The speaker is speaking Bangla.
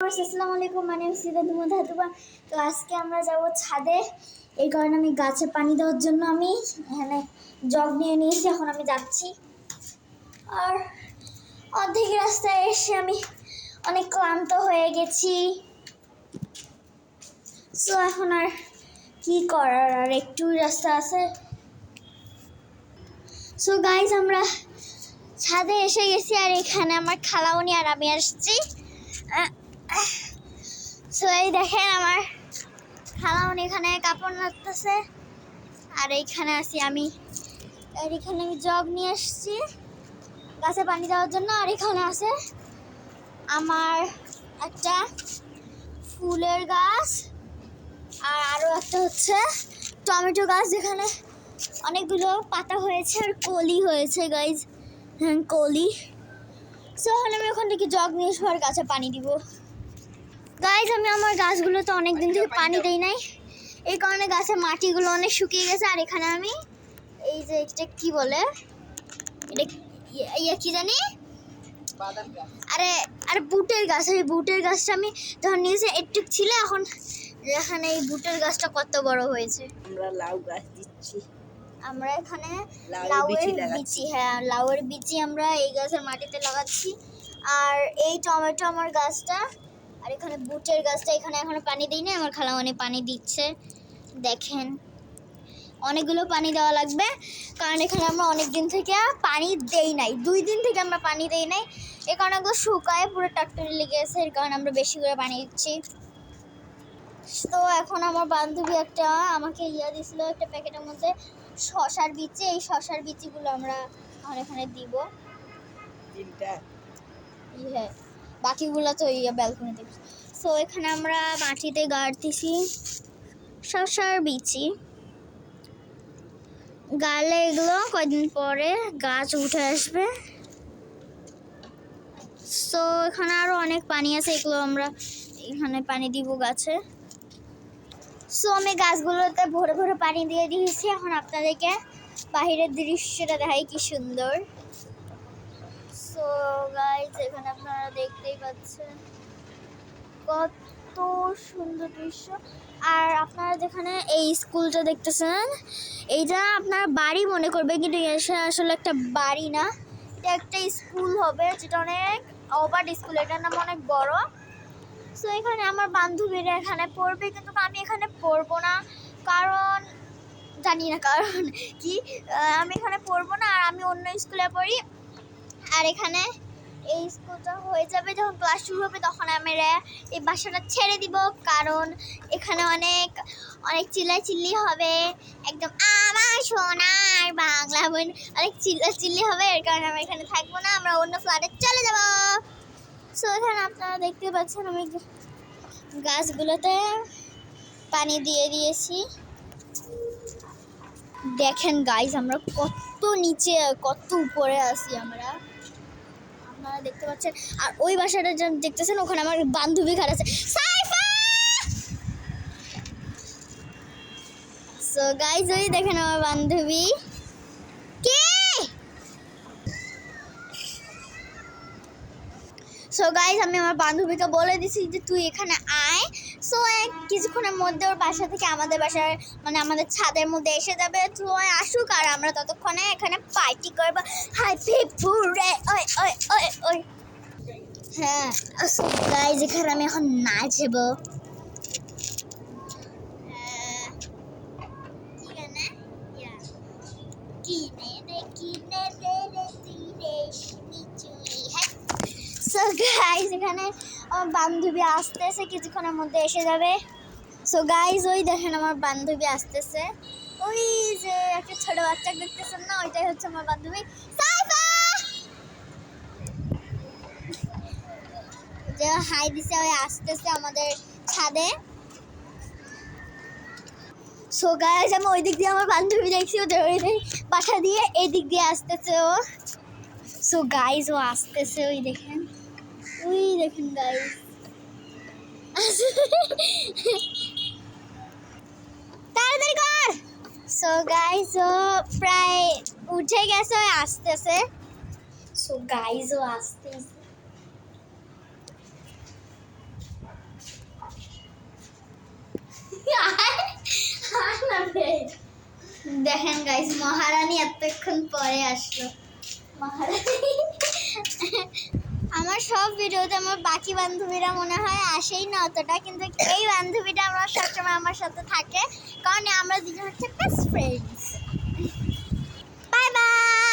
আসসালামু আলাইকুম। মানে সিদা ধাতুবা তো আজকে আমরা যাব ছাদে। এই কারণে আমি গাছে পানি দেওয়ার জন্য আমি এখানে জগ নিয়ে নিয়েছি। এখন আমি যাচ্ছি। আর অর্ধেক রাস্তায় এসে আমি অনেক ক্লান্ত হয়ে গেছি। সো এখন আর কি করার? আর একটু রাস্তা আছে। সো গাইজ আমরা ছাদে এসে গেছি। আর এখানে আমার খালাউনি আর আমি আসছি। সো এই দেখেন আমার খালাউনি এখানে কাপড় নাড়তেছে। আর এইখানে আছি আমি। আর এখানে আমি জগ নিয়ে এসেছি গাছে পানি দেওয়ার জন্য। আর এখানে আছে আমার একটা ফুলের গাছ। আর আরও একটা হচ্ছে টমেটো গাছ যেখানে অনেকগুলো পাতা হয়েছে আর কলি হয়েছে গাইজ হ্যাঁ কলি। সো এখন আমি ওখান থেকে জগ নিয়ে এসে আর গাছে পানি দিব। গাইজ আমি আমার গাছগুলোতে অনেক দিন থেকে পানি দেই নাই। এই কারণে গাছের মাটিগুলো অনেক শুকিয়ে গেছে আর এখানে আমি এই যে এটা কি বলে? এটা ইয়ে- কি জানি? আরে আরে বুটের গাছ এই বুটের গাছটা আমি যখন নিয়েছি একটু ছিল এখন এখানে এই বুটের গাছটা কত বড় হয়েছে। আমরা লাউ গাছ দিচ্ছি। আমরা এখানে লাউয়ের বিচি হ্যাঁ লাউয়ের বিচি আমরা এই গাছের মাটিতে লাগাচ্ছি। আর এই টমেটো আমার গাছটা আর এখানে বুটের গাছটা এখানে এখনও পানি দিই না আমার খালা মানে পানি দিচ্ছে। দেখেন অনেকগুলো পানি দেওয়া লাগবে কারণ এখানে আমরা অনেক দিন থেকে পানি দেই নাই দুই দিন থেকে আমরা পানি দেই নাই। এ কারণে শুকায় পুরো টকটরি লেগে গেছে এর কারণে আমরা বেশি করে পানি দিচ্ছি। তো এখন আমার বান্ধবী একটা আমাকে ইয়া দিছিল একটা প্যাকেটের মধ্যে শশার বিচি এই শশার বিচিগুলো আমরা এখন এখানে দিব। তিনটা। হ্যাঁ বাকিগুলো তো ইয়ে ব্যালকনিতে সো এখানে আমরা মাটিতে গাড়তেছি শশার বিচি। গালে এগুলো, কয়দিন পরে গাছ উঠে আসবে। সো এখানে আরও অনেক পানি আছে, এগুলো আমরা এখানে পানি দিব গাছে। সো আমি গাছগুলোতে ভরে ভরে পানি দিয়ে দিয়েছি। এখন আপনাদেরকে বাহিরের দৃশ্যটা দেখাই কি সুন্দর। সো গাইজ এখানে আপনারা দেখতেই পাচ্ছেন কত সুন্দর দৃশ্য। আর আপনারা যেখানে এই স্কুলটা দেখতেছেন, এইটা আপনার বাড়ি মনে করবে, কিন্তু আসলে একটা বাড়ি না। এটা একটা স্কুল হবে, যেটা অনেক অবাট স্কুল, এটার নাম অনেক বড়। সো এখানে আমার বান্ধবীরা এখানে পড়বে, কিন্তু আমি এখানে পড়ব না। কারণ, জানি না, কারণ কি? আমি এখানে পড়ব না, আর আমি অন্য স্কুলে পড়ি। আর এখানে এই স্কুলটা হয়ে যাবে যখন ক্লাস শুরু হবে, তখন আমরা এই বাসাটা ছেড়ে দিব। কারণ এখানে অনেক অনেক চিল্লা চিল্লি হবে। একদম আমার সোনার বাংলা বোন অনেক চিল্লা চিল্লি হবে। এর কারণে আমরা এখানে থাকব না। আমরা অন্য ফ্ল্যাটে চলে যাব। সো এখানে আপনারা দেখতে পাচ্ছেন আমি গাছগুলোতে পানি দিয়ে দিয়েছি। দেখেন গাইজ আমরা কত নিচে, কত উপরে আছি আমরা। আপনারা দেখতে পাচ্ছেন। আর ওই বাসাটা দেখতেছেন, ওখানে আমার বান্ধবী খাট আছে। সো গাইজ ওই দেখেন আমার বান্ধবী কে সো গাইজ আমি আমার বান্ধবীকে বলে দিছি যে তুই এখানে আয়। সো কিছুক্ষণের মধ্যে ওর বাসা থেকে আমাদের বাসার মানে আমাদের ছাদের মধ্যে এসে যাবে। তো আসুক আর আমরা ততক্ষণে এখানে পার্টি করব। হাই পুরে ওই ওই ওই ওই। হ্যাঁ সো গাইজ এখানে আমি এখন নাচবো। গাইজ এখানে, আমার বান্ধবী আসতেছে, কিছুক্ষণের মধ্যে এসে যাবে। সো গাইজ ওই দেখেন আমার বান্ধবী আসতেছে। ওই যে একটা ছোট বাচ্চা দেখতেছেন না? ওইটাই হচ্ছে আমার বান্ধবী। যে হাই দিছে, ওই আসতেছে আমাদের ছাদে। সো গাইজ আমি ওই দিক দিয়ে আমার বান্ধবী দেখছি ওদের ওই বাসা দিয়ে এই দিক দিয়ে আসতেছে ও। সো গাইজ ও আসতেছে, ওই দেখেন। ওই দেখুন গাইস তাড়াতাড়ি কর। সো গাইস ও প্রায় উঠে গেছে আসতেছে। সো গাইস ও আসতেছে। দেখেন গাইস মহারানী এতক্ষণ পরে আসলো। মহারানী। আমার সব ভিডিওতে আমার বাকি বান্ধবীরা মনে হয় আসেই না অতটা, কিন্তু এই বান্ধবীটা আমরা সবসময় আমার সাথে থাকে। কারণ আমরা দুজন হচ্ছে বেস্ট ফ্রেন্ডস বাই বাই